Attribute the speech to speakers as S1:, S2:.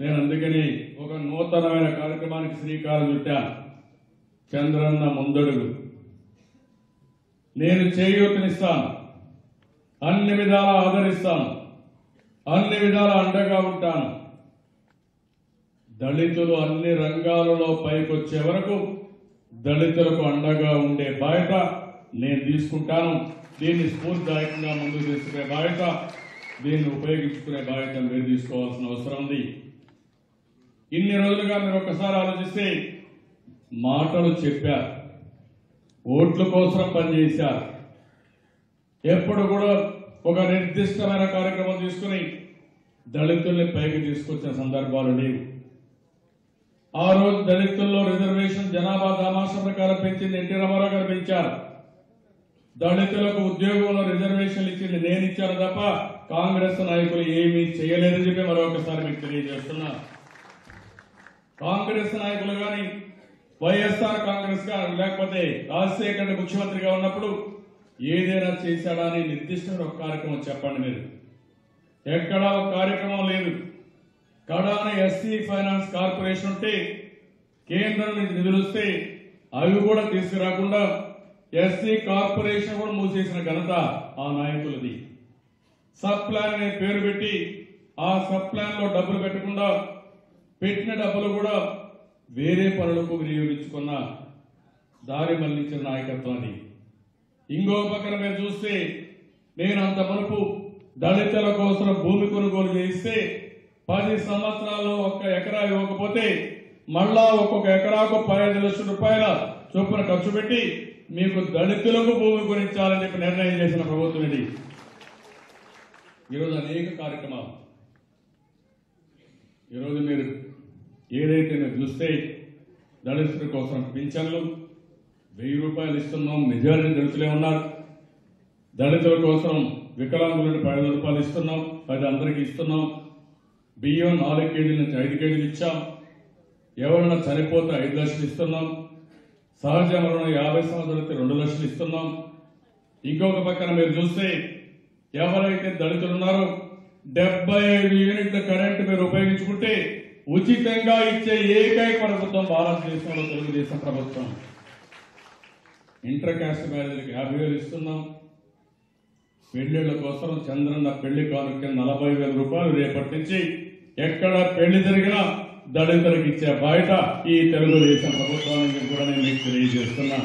S1: నేను అందుకని ఒక నూతనమైన కార్యక్రమానికి శ్రీకారం చుట్టాను చంద్రన్న ముందడుగు. నేను చేయూతనిస్తాను. అన్ని విధాలా ఆదరిస్తాను. అన్ని విధాల అండగా ఉంటాను. దళితులు అన్ని రంగాలలో పైకొచ్చే వరకు దళితులకు అండగా ఉండే బాధ్యత నేను తీసుకుంటాను. దీన్ని స్ఫూర్తిదాయకంగా ముందుకు తీసుకునే బాధ్యత దీన్ని ఉపయోగించుకునే బాధ్యత మీరు తీసుకోవాల్సిన అవసరం ఉంది. ఇన్ని రోజులుగా మీరు ఒక్కసారి ఆలోచిస్తే మాటలు చెప్పారు. ఓట్ల కోసం పనిచేశారు. ఎప్పుడు కూడా ఒక నిర్దిష్టమైన కార్యక్రమం తీసుకుని దళితుల్ని పైకి తీసుకొచ్చిన సందర్భాలు లేవు. ఆ రోజు దళితుల్లో రిజర్వేషన్ జనాభా దామాష ప్రకారం పెంచింది ఎన్టీ రామారావు గారు పెంచారు. దళితులకు ఉద్యోగంలో రిజర్వేషన్లు ఇచ్చింది నేను ఇచ్చాను తప్ప కాంగ్రెస్ నాయకులు ఏమీ చేయలేదని చెప్పి మరొకసారి మీకు తెలియజేస్తున్నా. కాంగ్రెస్ నాయకులు కానీ వైఎస్ఆర్ కాంగ్రెస్గా లేకపోతే రాజశేఖర్ రెడ్డి ముఖ్యమంత్రిగా ఉన్నప్పుడు ఏదైనా చేశాడా అని నిర్దిష్టమైన ఒక కార్యక్రమం చెప్పండి మీరు. ఎక్కడా ఒక కార్యక్రమం లేదు. కడాన ఎస్సీ ఫైనాన్స్ కార్పొరేషన్ ఉంటే కేంద్రం నుంచి నిధులు వస్తే అవి కూడా తీసుకురాకుండా ఎస్సీ కార్పొరేషన్ కూడా మూసేసిన ఘనత ఆ నాయకులది. సబ్ ప్లాన్ అనే పేరు పెట్టి ఆ సబ్ ప్లాన్లో డబ్బులు పెట్టకుండా పెట్టిన డబ్బులు కూడా వేరే పనులకు వినియోగించుకున్న దారి మళ్ళించిన నాయకత్వాన్ని. ఇంకో పక్కన మీరు చూస్తే నేను అంత మునుపు దళితుల కోసం భూమి కొనుగోలు చేయిస్తే పది సంవత్సరాల్లో ఒక్క ఎకరా ఇవ్వకపోతే మళ్ళా ఒక్కొక్క ఎకరాకు పదిహేను లక్షల రూపాయల చొప్పున ఖర్చు పెట్టి మీకు దళితులకు భూమి గురించాలని చెప్పి నిర్ణయం చేసిన ప్రభుత్వం ఇది. ఈరోజు అనేక కార్యక్రమాలు. ఈరోజు మీరు ఏదైతే మీరు చూస్తే దళితుల కోసం పింఛన్లు వెయ్యి రూపాయలు ఇస్తున్నాం మెజారిటీ దళితులే ఉన్నారు. దళితుల కోసం వికలాంగులకు పది రూపాయలు ఇస్తున్నాం పది అందరికీ ఇస్తున్నాం. బియ్యం నాలుగు కేజీల నుంచి ఐదు కేజీలు ఇచ్చాం. ఎవరైనా చనిపోతే ఐదు లక్షలు ఇస్తున్నాం. సహజ మరణం యాభై సంవత్సరాలకి రెండు లక్షలు ఇస్తున్నాం. ఇంకొక పక్కన మీరు చూస్తే ఎవరైతే దళితులు ఉన్నారో డెబ్బై ఐదు యూనిట్ల కరెంట్ మీరు ఉపయోగించుకుంటే ఉచితంగా ఇచ్చే ఏకైక ప్రభుత్వం భారతదేశంలో తెలుగుదేశం ప్రభుత్వం. ఇంటర్ క్యాస్ట్ మ్యారేజ్కి యాభై వేలు ఇస్తున్నాం. పెళ్ళిళ్ళ కోసం చంద్రన్న పెళ్ళి కానుక నలభై వేల రూపాయలు రేపటి నుంచి ఎక్కడ పెళ్ళి జరిగినా దళితులకు ఇచ్చే బయట ఈ తెలుగుదేశం ప్రభుత్వానికి కూడా నేను మీకు తెలియజేస్తున్నా.